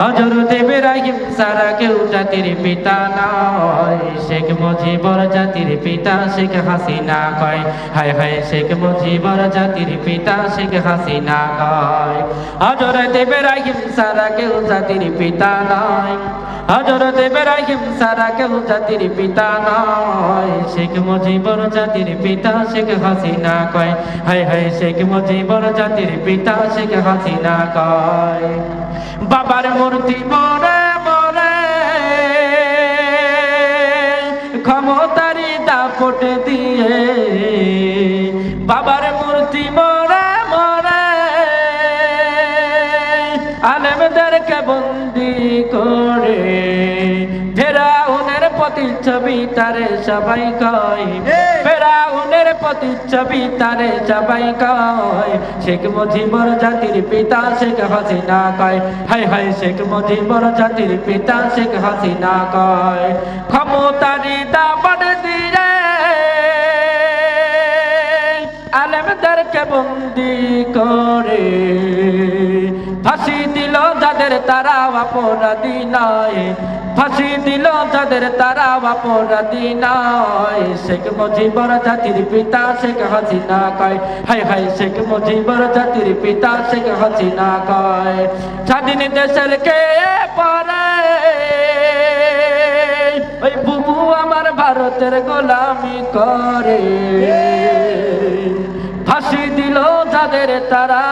হজরত ইব্রাহিম সারা কেউ জাতির পিতা নয়। শেখ মুজিবর জাতির পিতা শেখ হাসিনা কয়। হায় হায় শেখ মুজিবর জাতির পিতা শেখ হাসিনা কয়। হজরত ইব্রাহিম সারা কেউ জাতির পিতা নয়। হজরত ইব্রাহিম সারা কেউ জাতির পিতা নয়। শেখ মুজিবর জাতির পিতা শেখ হাসিনা কয়। হায় হায় শেখ মুজিবর জাতির পিতা শেখ হাসিনা কয়। বাবার মূর্তি মরে মরে ক্ষমতারি দাপট দিয়ে বাবার মূর্তি মরে মরে আলেমদেরকে বন্দি করে ফেরাউনের প্রতিচ্ছবি তারে সবাই কয়। ফেরাউনের ছবি তারে চাপাই কয়। শেখ মুজিবর জাতির পিতা শেখ হাসিনা কয়। হাই হাই শেখ মুজিবর জাতির পিতা শেখ হাসিনা কয়। ক্ষমতারি দাবট দিয়ে আলেমদারকে বন্দি করে। ফাঁসি দিল যাদের তারা অপরাধী নয়। ফাঁসি দিল যাদের তারা অপরাধী নয়। শেখ মুজিবর জাতির পিতা শেখ হাসিনা কয়। হায় হায় শেখ মুজিবর জাতির পিতা শেখ হাসিনা কয়। স্বাধীন দেশের কে পরে? ওই বুবু আমার ভারতের গোলামি করে। ফাঁসি দিল যাদের তারা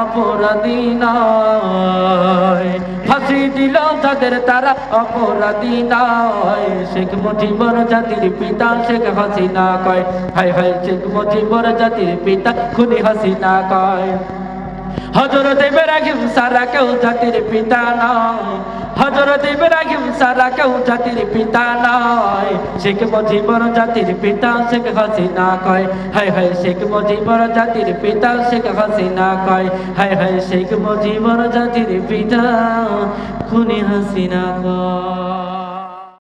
অপরাধী নয়। ফাঁসি দিল যাদের তারা অপরাধী নয়। শেখ মুজিবর জাতির পিতা শেখ হাসিনা কয়। হায় হায় শেখ মুজিবর জাতির পিতা খুনি হাসিনা কয়। হজরত ইব্রাহিম সারা কেউ জাতির পিতা নয়। হজরত ইব্রাহিম সারা কেউ জাতির পিতা নয়। শেখ মুজিবর জাতির পিতা শেখ হাসিনা কয়। হায় হায় শেখ মুজিবর জাতির পিতা শেখ হাসিনা কয়। হায় হায় শেখ মুজিবর জাতির পিতা খুনি হাসিনা কয়।